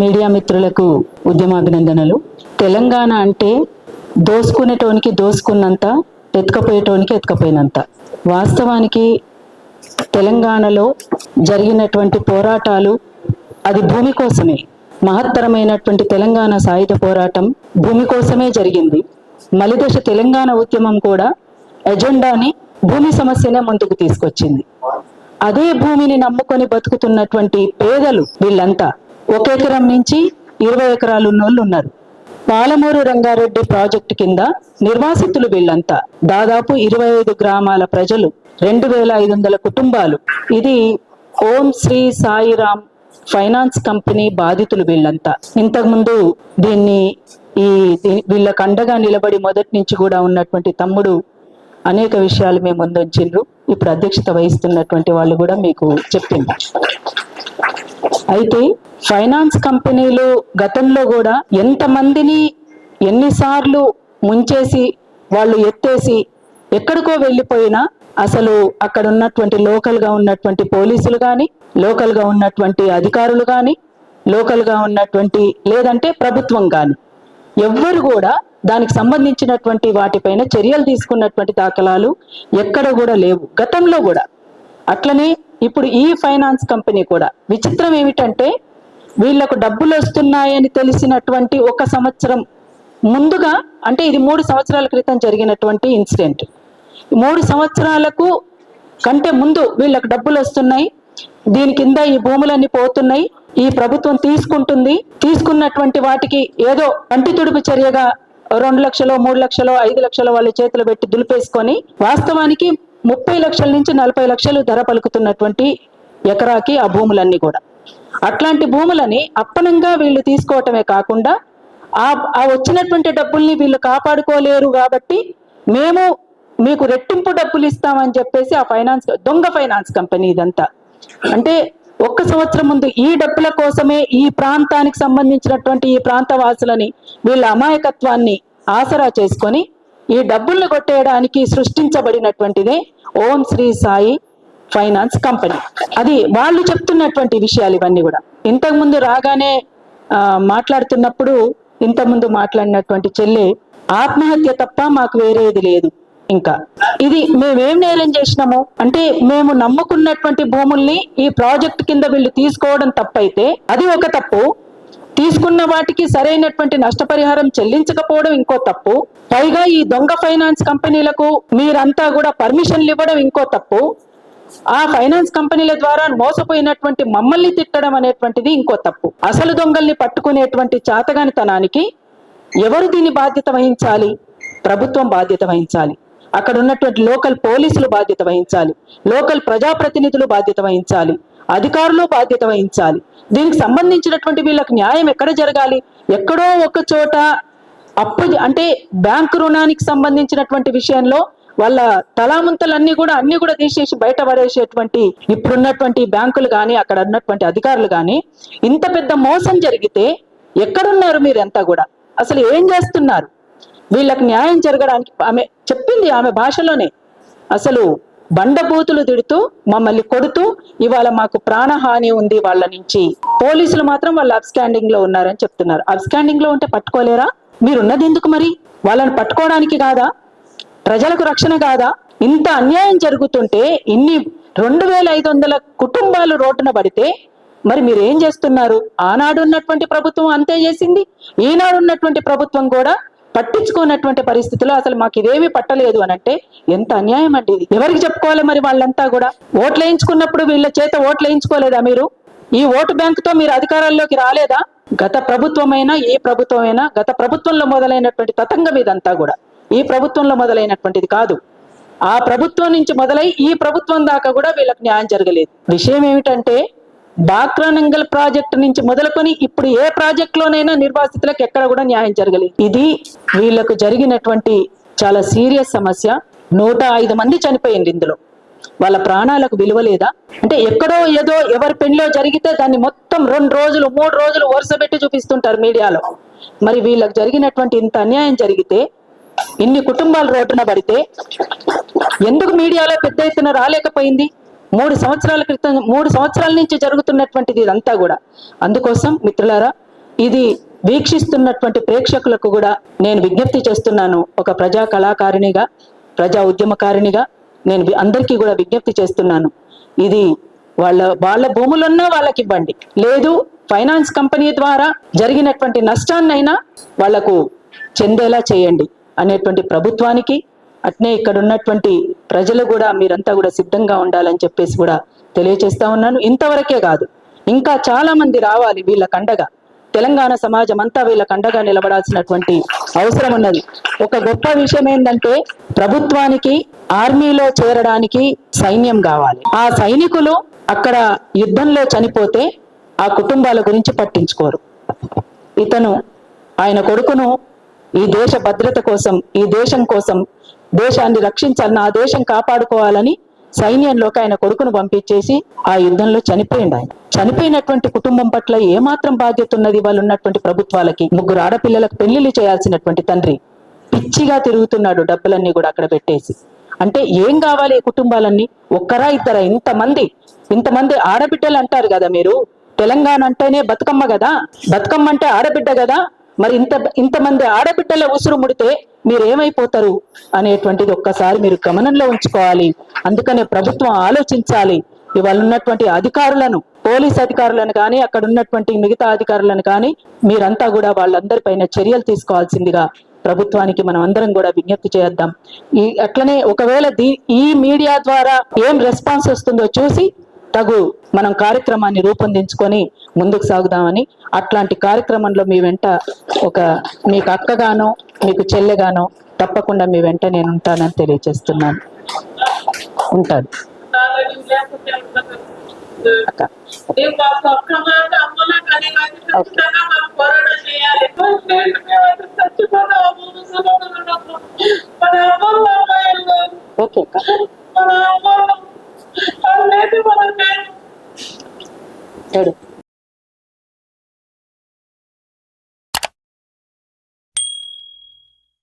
Media మిత్రులకు ఉద్యమాభినందనలు. తెలంగాణ అంటే దోసుకునేటోనికి దోసుకున్నంత ఎత్తుకపోయేటోనికి ఎత్తుకపోయినంత. వాస్తవానికి తెలంగాణలో జరిగినటువంటి పోరాటాలు అది భూమి కోసమే. మహత్తరమైనటువంటి తెలంగాణ సాయుధ పోరాటం భూమి కోసమే జరిగింది. మలిదశ తెలంగాణ ఉద్యమం కూడా ఎజెండాని భూమి సమస్యనే ముందుకు తీసుకొచ్చింది. అదే భూమిని నమ్ముకొని బతుకుతున్నటువంటి పేదలు వీళ్ళంతా ఒక ఎకరం నుంచి ఇరవై ఎకరాలు ఉన్నోళ్ళు ఉన్నారు పాలమూరు రంగారెడ్డి ప్రాజెక్టు కింద నిర్వాసితులు వీళ్ళంతా. దాదాపు ఇరవై ఐదు గ్రామాల ప్రజలు రెండు వేల ఐదు వందల కుటుంబాలు. ఇది ఓం శ్రీ సాయిరామ్ ఫైనాన్స్ కంపెనీ బాధితులు వీళ్ళంతా. ఇంతకుముందు దీన్ని ఈ దీ- వీళ్ళకు అండగా నిలబడి మొదటి నుంచి కూడా ఉన్నటువంటి తమ్ముడు అనేక విషయాలు మేము ముందుంచిండ్రు ఇప్పుడు అధ్యక్షత వహిస్తున్నటువంటి వాళ్ళు కూడా మీకు చెప్పింది. అయితే ఫైనాన్స్ కంపెనీలు గతంలో కూడా ఎంతమందిని ఎన్నిసార్లు ముంచేసి వాళ్ళు ఎత్తేసి ఎక్కడికో వెళ్ళిపోయినా అసలు అక్కడ ఉన్నటువంటి లోకల్గా ఉన్నటువంటి పోలీసులు కానీ లోకల్గా ఉన్నటువంటి అధికారులు కానీ లోకల్గా ఉన్నటువంటి లేదంటే ప్రభుత్వం కానీ ఎవ్వరు కూడా దానికి సంబంధించినటువంటి వాటిపైన చర్యలు తీసుకున్నటువంటి దాఖలాలు ఎక్కడ కూడా లేవు. గతంలో కూడా అట్లనే ఇప్పుడు ఈ ఫైనాన్స్ కంపెనీ కూడా విచిత్రం ఏమిటంటే వీళ్ళకు డబ్బులు వస్తున్నాయని తెలిసినటువంటి ఒక సంవత్సరం ముందుగా అంటే ఇది మూడు సంవత్సరాల క్రితం జరిగినటువంటి ఇన్సిడెంట్. మూడు సంవత్సరాలకు కంటే ముందు వీళ్ళకు డబ్బులు వస్తున్నాయి. దీని కింద ఈ భూములన్నీ పోతున్నాయి. ఈ ప్రభుత్వం తీసుకుంటుంది. తీసుకున్నటువంటి వాటికి ఏదో కంటి తుడుపు చర్యగా రెండు లక్షలు మూడు లక్షలు ఐదు లక్షలు వాళ్ళ చేతులు పెట్టి దులిపేసుకొని వాస్తవానికి ముప్పై లక్షల నుంచి నలభై లక్షలు ధర పలుకుతున్నటువంటి ఎకరాకి ఆ భూములన్నీ కూడా. అట్లాంటి భూములని అప్పనంగా వీళ్ళు తీసుకోవటమే కాకుండా ఆ ఆ వచ్చినటువంటి డబ్బుల్ని వీళ్ళు కాపాడుకోలేరు కాబట్టి మేము మీకు రెట్టింపు డబ్బులు ఇస్తామని చెప్పేసి ఆ ఫైనాన్స్ దొంగ ఫైనాన్స్ కంపెనీ ఇదంతా. అంటే ఒక్క సంవత్సరం ముందు ఈ డబ్బుల కోసమే ఈ ప్రాంతానికి సంబంధించినటువంటి ఈ ప్రాంత వాసులని వీళ్ళ అమాయకత్వాన్ని ఆసరా చేసుకొని ఈ డబ్బుల్ని కొట్టేయడానికి సృష్టించబడినటువంటిదే ఓం శ్రీ సాయి ఫైనాన్స్ కంపెనీ. అది వాళ్ళు చెప్తున్నటువంటి విషయాలు ఇవన్నీ కూడా. ఇంతకుముందు రాగానే మాట్లాడుతున్నప్పుడు ఇంతకుముందు మాట్లాడినటువంటి చెల్లె ఆత్మహత్య తప్ప మాకు వేరేది లేదు ఇంకా. ఇది మేమేం నేరం చేసినాము? అంటే మేము నమ్ముకున్నటువంటి భూముల్ని ఈ ప్రాజెక్ట్ కింద వీళ్ళు తీసుకోవడం తప్పైతే అది ఒక తప్పు. తీసుకున్న వాటికి సరైనటువంటి నష్టపరిహారం చెల్లించకపోవడం ఇంకో తప్పు. పైగా ఈ దొంగ ఫైనాన్స్ కంపెనీలకు మీరంతా కూడా పర్మిషన్లు ఇవ్వడం ఇంకో తప్పు. ఆ ఫైనాన్స్ కంపెనీల ద్వారా మోసపోయినటువంటి మమ్మల్ని తిట్టడం అనేటువంటిది ఇంకో తప్పు. అసలు దొంగల్ని పట్టుకునేటువంటి చాతగానితనానికి ఎవరు దీని బాధ్యత వహించాలి? ప్రభుత్వం బాధ్యత వహించాలి. అక్కడ ఉన్నటువంటి లోకల్ పోలీసులు బాధ్యత వహించాలి. లోకల్ ప్రజాప్రతినిధులు బాధ్యత వహించాలి. అధికారులు బాధ్యత వహించాలి. దీనికి సంబంధించినటువంటి వీళ్ళకి న్యాయం ఎక్కడ జరగాలి? ఎక్కడో ఒక చోట అప్పు అంటే బ్యాంకు రుణానికి సంబంధించినటువంటి విషయంలో వాళ్ళ తలాముంతలన్నీ కూడా అన్ని కూడా తీసేసి బయట పడేసేటువంటి ఇప్పుడున్నటువంటి బ్యాంకులు కానీ అక్కడ ఉన్నటువంటి అధికారులు కానీ ఇంత పెద్ద మోసం జరిగితే ఎక్కడున్నారు మీరంతా కూడా? అసలు ఏం చేస్తున్నారు? వీళ్ళకి న్యాయం జరగడానికి ఆమె చెప్పింది ఆమె భాషలోనే. అసలు బండబూతులు తిడుతూ మమ్మల్ని కొడుతూ ఇవాళ మాకు ప్రాణహాని ఉంది వాళ్ళ నుంచి. పోలీసులు మాత్రం వాళ్ళు అబ్స్టాండింగ్లో ఉన్నారని చెప్తున్నారు. అబ్స్టాండింగ్లో ఉంటే పట్టుకోలేరా? మీరున్నది ఎందుకు మరి? వాళ్ళని పట్టుకోవడానికి కాదా? ప్రజలకు రక్షణ కాదా? ఇంత అన్యాయం జరుగుతుంటే ఇన్ని రెండు వేల ఐదు వందల కుటుంబాలు రోడ్డున పడితే మరి మీరు ఏం చేస్తున్నారు? ఆనాడు ఉన్నటువంటి ప్రభుత్వం అంతే చేసింది. ఈనాడు ఉన్నటువంటి ప్రభుత్వం కూడా పట్టించుకోనటువంటి పరిస్థితిలో అసలు మాకు ఇదేమీ పట్టలేదు అని అంటే ఎంత అన్యాయం అండి ఇది. ఎవరికి చెప్పుకోవాలి మరి వాళ్ళంతా కూడా? ఓట్లు వేయించుకున్నప్పుడు వీళ్ళ చేత ఓట్లు వేయించుకోలేదా మీరు? ఈ ఓటు బ్యాంకుతో మీరు అధికారాల్లోకి రాలేదా? గత ప్రభుత్వమైనా ఏ ప్రభుత్వమైనా గత ప్రభుత్వంలో మొదలైనటువంటి తతంగం ఇదంతా కూడా. ఈ ప్రభుత్వంలో మొదలైనటువంటిది కాదు. ఆ ప్రభుత్వం నుంచి మొదలై ఈ ప్రభుత్వం దాకా కూడా వీళ్ళకి న్యాయం జరగలేదు. విషయం ఏమిటంటే బాక్రానంగల్ ప్రాజెక్ట్ నుంచి మొదలుకొని ఇప్పుడు ఏ ప్రాజెక్ట్ లోనైనా నిర్వాసితులకు ఎక్కడ కూడా న్యాయం జరగలేదు. ఇది వీళ్ళకు జరిగినటువంటి చాలా సీరియస్ సమస్య. నూట ఐదు మంది చనిపోయింది ఇందులో. వాళ్ళ ప్రాణాలకు విలువ లేదా? అంటే ఎక్కడో ఏదో ఎవరి పెళ్ళిలో జరిగితే దాన్ని మొత్తం రెండు రోజులు మూడు రోజులు వరుస పెట్టి చూపిస్తుంటారు మీడియాలో. మరి వీళ్ళకి జరిగినటువంటి ఇంత అన్యాయం జరిగితే ఇన్ని కుటుంబాలు రోడ్డున పడితే ఎందుకు మీడియాలో పెద్ద ఎత్తున రాలేకపోయింది? మూడు సంవత్సరాల క్రితం మూడు సంవత్సరాల నుంచి జరుగుతున్నటువంటిది ఇదంతా కూడా. అందుకోసం మిత్రులారా ఇది వీక్షిస్తున్నటువంటి ప్రేక్షకులకు కూడా నేను విజ్ఞప్తి చేస్తున్నాను. ఒక ప్రజా కళాకారిణిగా ప్రజా ఉద్యమకారిణిగా నేను అందరికీ కూడా విజ్ఞప్తి చేస్తున్నాను. ఇది వాళ్ళ వాళ్ళ భూములున్నా వాళ్ళకి ఇవ్వండి లేదు ఫైనాన్స్ కంపెనీ ద్వారా జరిగినటువంటి నష్టాన్నైనా వాళ్ళకు చెందేలా చేయండి అనేటువంటి ప్రభుత్వానికి అట్నే ఇక్కడ ఉన్నటువంటి ప్రజలు కూడా మీరంతా కూడా సిద్ధంగా ఉండాలని చెప్పేసి కూడా తెలియజేస్తా ఉన్నాను. ఇంతవరకే కాదు ఇంకా చాలా మంది రావాలి వీళ్ళ కండగా. తెలంగాణ సమాజం అంతా వీళ్ళ కండగా నిలబడాల్సినటువంటి అవసరం ఉన్నది. ఒక గొప్ప విషయం ఏంటంటే ప్రభుత్వానికి ఆర్మీలో చేరడానికి సైన్యం కావాలి. ఆ సైనికులు అక్కడ యుద్ధంలో చనిపోతే ఆ కుటుంబాల గురించి పట్టించుకోరు. ఇతను ఆయన కొడుకును ఈ దేశ భద్రత కోసం ఈ దేశం కోసం దేశాన్ని రక్షించాలి నా దేశం కాపాడుకోవాలని సైన్యంలోకి ఆయన కొడుకును పంపించేసి ఆ యుద్ధంలో చనిపోయింది ఆయన. చనిపోయినటువంటి కుటుంబం పట్ల ఏమాత్రం బాధ్యత ఉన్నది? వాళ్ళు ఉన్నటువంటి ప్రభుత్వాలకి ముగ్గురు ఆడపిల్లలకు పెళ్ళిళ్ళు చేయాల్సినటువంటి తండ్రి పిచ్చిగా తిరుగుతున్నాడు డబ్బులన్నీ కూడా అక్కడ పెట్టేసి. అంటే ఏం కావాలి ఈ కుటుంబాలన్నీ? ఒక్కరా ఇద్దరా? ఇంతమంది ఇంతమంది ఆడబిడ్డలు అంటారు కదా మీరు. తెలంగాణ అంటేనే బతుకమ్మ కదా? బతుకమ్మ అంటే ఆడబిడ్డ కదా? మరి ఇంత ఇంతమంది ఆడబిడ్డల ఉసురు ముడితే మీరేమైపోతారు? అనేటువంటిది ఒక్కసారి మీరు గమనంలో ఉంచుకోవాలి. అందుకనే ప్రభుత్వం ఆలోచించాలి. ఇవాళ ఉన్నటువంటి అధికారులను పోలీస్ అధికారులను కానీ అక్కడ ఉన్నటువంటి మిగతా అధికారులను కానీ మీరంతా కూడా వాళ్ళందరిపైన చర్యలు తీసుకోవాల్సిందిగా ప్రభుత్వానికి మనం అందరం కూడా విజ్ఞప్తి చేద్దాం. ఈ అట్లనే ఒకవేళ దీ ఈ మీడియా ద్వారా ఏం రెస్పాన్స్ వస్తుందో చూసి తగు మనం కార్యక్రమాన్ని రూపొందించుకొని ముందుకు సాగుదామని అట్లాంటి కార్యక్రమంలో మీ వెంట ఒక మీకు అక్కగానో మీకు చెల్లెగానో తప్పకుండా మీ వెంట నేను ఉంటానని తెలియజేస్తున్నాను. ఉంటాను. అక్క.